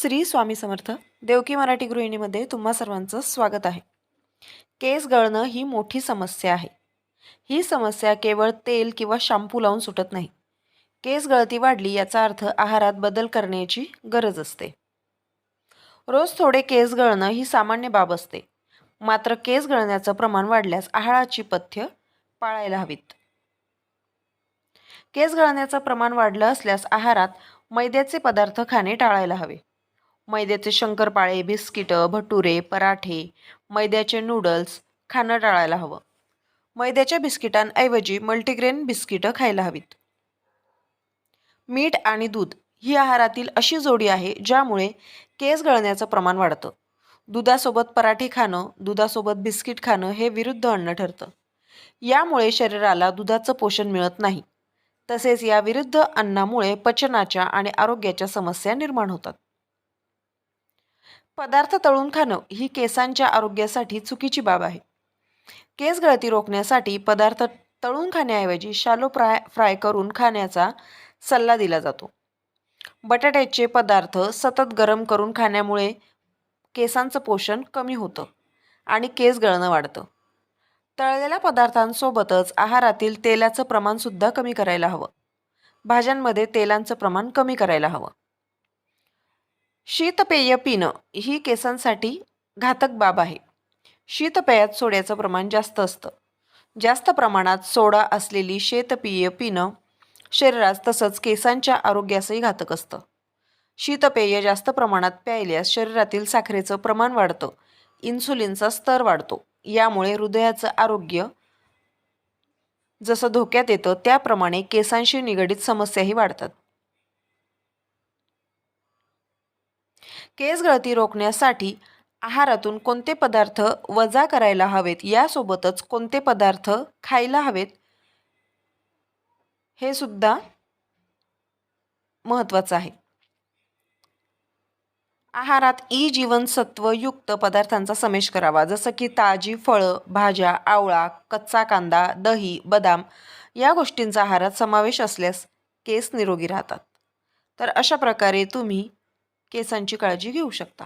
श्री स्वामी समर्थ देवकी मराठी गृहिणीमध्ये तुम्हा सर्वांचं स्वागत आहे. केस गळणं ही मोठी समस्या आहे. ही समस्या केवळ तेल किंवा शॅम्पू लावून सुटत नाही. केस गळती वाढली याचा अर्थ आहारात बदल करण्याची गरज असते. रोज थोडे केस गळणं ही सामान्य बाब असते. मात्र केस गळण्याचं प्रमाण वाढल्यास आहाराची पथ्य पाळायला हवीत. केस गळण्याचं प्रमाण वाढलं असल्यास आहारात मैद्याचे पदार्थ खाणे टाळायला हवे. मैद्याचे शंकरपाळे बिस्किटं भटुरे पराठे मैद्याचे नूडल्स खाणं टाळायला हवं. मैद्याच्या बिस्किटांऐवजी मल्टीग्रेन बिस्किटं खायला हवीत. मीठ आणि दूध ही आहारातील अशी जोडी आहे ज्यामुळे केस गळण्याचं प्रमाण वाढतं. दुधासोबत पराठे खाणं दुधासोबत बिस्किट खाणं हे विरुद्ध अन्न ठरतं. यामुळे शरीराला दुधाचं पोषण मिळत नाही. तसेच या विरुद्ध अन्नामुळे पचनाच्या आणि आरोग्याच्या समस्या निर्माण होतात. पदार्थ तळून खाणं ही केसांच्या आरोग्यासाठी चुकीची बाब आहे. केस गळती रोखण्यासाठी पदार्थ तळून खाण्याऐवजी शालो फ्राय फ्राय करून खाण्याचा सल्ला दिला जातो. बटाट्याचे पदार्थ सतत गरम करून खाण्यामुळे केसांचं पोषण कमी होतं आणि केस गळणं वाढतं. तळलेल्या पदार्थांसोबतच आहारातील तेलाचं प्रमाणसुद्धा कमी करायला हवं. भाज्यांमध्ये तेलांचं प्रमाण कमी करायला हवं. शीतपेय पिणं ही केसांसाठी घातक बाब आहे. शीतपेयात सोड्याचं प्रमाण जास्त असतं. जास्त प्रमाणात सोडा असलेली शेतपेय पिणं शरीरास तसंच केसांच्या आरोग्यासही घातक असतं. शीतपेय जास्त प्रमाणात प्यायल्यास शरीरातील साखरेचं प्रमाण वाढतं. इन्सुलिनचा स्तर वाढतो. यामुळे हृदयाचं आरोग्य जसं धोक्यात येतं त्याप्रमाणे केसांशी निगडीत समस्याही वाढतात. केस गळती रोखण्यासाठी आहारातून कोणते पदार्थ वजा करायला हवेत? यासोबतच कोणते पदार्थ खायला हवेत? हे सुद्धा महत्त्वाचं आहे. आहारात ई जीवनसत्वयुक्त पदार्थांचा समावेश करावा. जसं की ताजी फळं भाज्या आवळा कच्चा कांदा दही बदाम या गोष्टींचा आहारात समावेश असल्यास केस निरोगी राहतात. तर अशा प्रकारे तुम्ही केसांची काळजी घेऊ शकता.